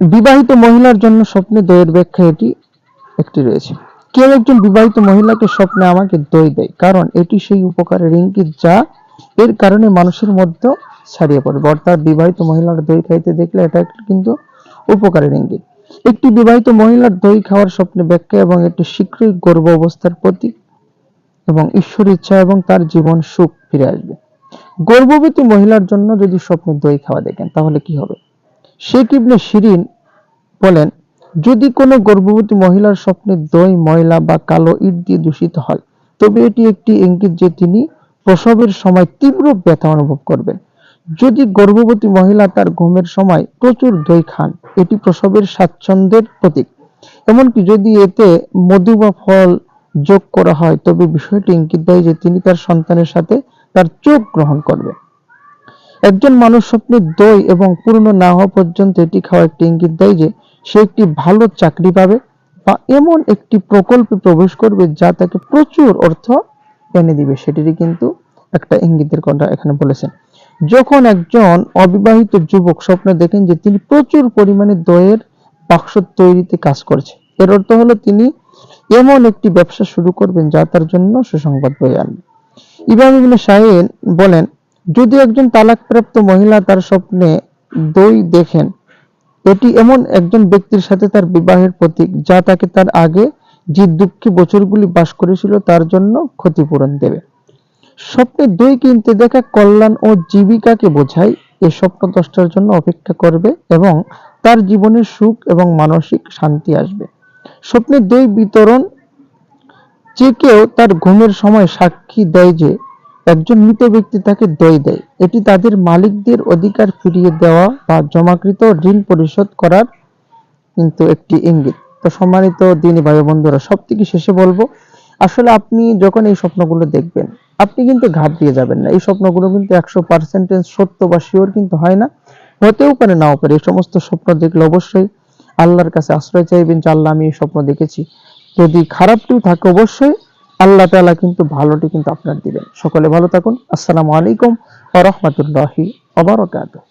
বিবাহিত মহিলার জন্য স্বপ্নে দইয়ের ব্যাখ্যা এটি একটি রয়েছে। কেউ একজন বিবাহিত মহিলাকে স্বপ্নে আমাকে দই দেয়, কারণ এটি সেই উপকারের ইঙ্গিত যা এর কারণে মানুষের মধ্যে ছড়িয়ে পড়বে অর্থাৎ বিবাহিত মহিলার দই খাইতে দেখলে এটা একটি কিন্তু উপকারের ইঙ্গিত। একটি বিবাহিত মহিলার দই খাওয়ার স্বপ্নে ব্যাখ্যা এবং এটি শীঘ্রই গর্ভ অবস্থার প্রতীক এবং ঈশ্বর ইচ্ছা এবং তার জীবন সুখ ফিরে আসবে। গর্ভবতী মহিলার জন্য যদি স্বপ্নে দই খাওয়া দেখেন, তাহলে কি হবে? শেখ ইবনে শিরিন বলেন, যদি কোনো গর্ভবতী মহিলার স্বপ্নে দই, ময়লা বা কালো ইট দিয়ে দূষিত হয়, তবে এটি একটি ইঙ্গিত যে তিনি প্রসবের সময় তীব্র ব্যথা অনুভব করবেন। যদি গর্ভবতী মহিলা তার ঘুমের সময় প্রচুর দই খান, এটি প্রসবের স্বাচ্ছন্দ্যের প্রতীক। এমনকি যদি এতে মধু বা ফল যোগ করা হয়, তবে বিষয়টি ইঙ্গিত দেয় যে তিনি তার সন্তানের সাথে তার চোখ গ্রহণ করবেন। একজন মানুষ স্বপ্নে দই এবং পূর্ণ না হওয়া পর্যন্ত এটি খাওয়া একটি ইঙ্গিত দেয় যে সে একটি ভালো চাকরি পাবে বা এমন একটি প্রকল্পে প্রবেশ করবে যা তাকে প্রচুর অর্থ এনে দিবে। সেটিরই কিন্তু একটা ইঙ্গিতের কথা এখানে বলেছেন। যখন একজন অবিবাহিত যুবক স্বপ্নে দেখেন যে তিনি প্রচুর পরিমাণে দইয়ের বাক্স তৈরিতে কাজ করছে, এর অর্থ হলো তিনি এমন একটি ব্যবসা শুরু করবেন যা তার জন্য সুসংবাদ বয়ে আনবে। ইমাম ইবনে শাহিন বলেন যদি একজন তালাকপ্রাপ্ত মহিলা তার স্বপ্নে দই দেখেন, এটি এমন একজন ব্যক্তির সাথে তার বিবাহের প্রতীক যা তাকে তার আগে যে দুঃখী বছরগুলি বাস করেছিল তার জন্য ক্ষতিপূরণ দেবে। স্বপ্নে দই কিনতে দেখা কল্যাণ ও জীবিকাকে বোঝায়, এ স্বপ্ন দশটার জন্য অপেক্ষা করবে এবং তার জীবনে সুখ এবং মানসিক শান্তি আসবে। স্বপ্নে দই বিতরণ যে কেউ তার ঘুমের সময় সাক্ষী দেয় যে একজন মৃত ব্যক্তি তাকে দই দেয়। এটি তাদের মালিকদের অধিকার ফিরিয়ে দেওয়া বা জমাকৃত ঋণ পরিশোধ করার কিন্তু একটি ইঙ্গিত। তো সম্মানিত দিনী ভাই বন্ধুরা সব থেকে শেষে বলব, আসলে আপনি যখন এই স্বপ্নগুলো দেখবেন, আপনি কিন্তু ঘাবড়িয়ে যাবেন না। এই স্বপ্নগুলো কিন্তু একশো পার্সেন্টেজ সত্য বা শিওর কিন্তু হয় না। হতেও পারে, নাও পারে। এই সমস্ত স্বপ্ন দেখলে অবশ্যই আল্লাহর কাছে আশ্রয় চাইবেন যে, আল্লাহ আমি এই স্বপ্ন দেখেছি। যদি খারাপটিও থাকে, অবশ্যই আল্লাহ তালা কিন্তু ভালোটি কিন্তু আপনার দিবেন। সকলে ভালো থাকুন। আসসালামু আলাইকুম ওয়া রহমতুল্লাহি ওয়া বারাকাতুহু।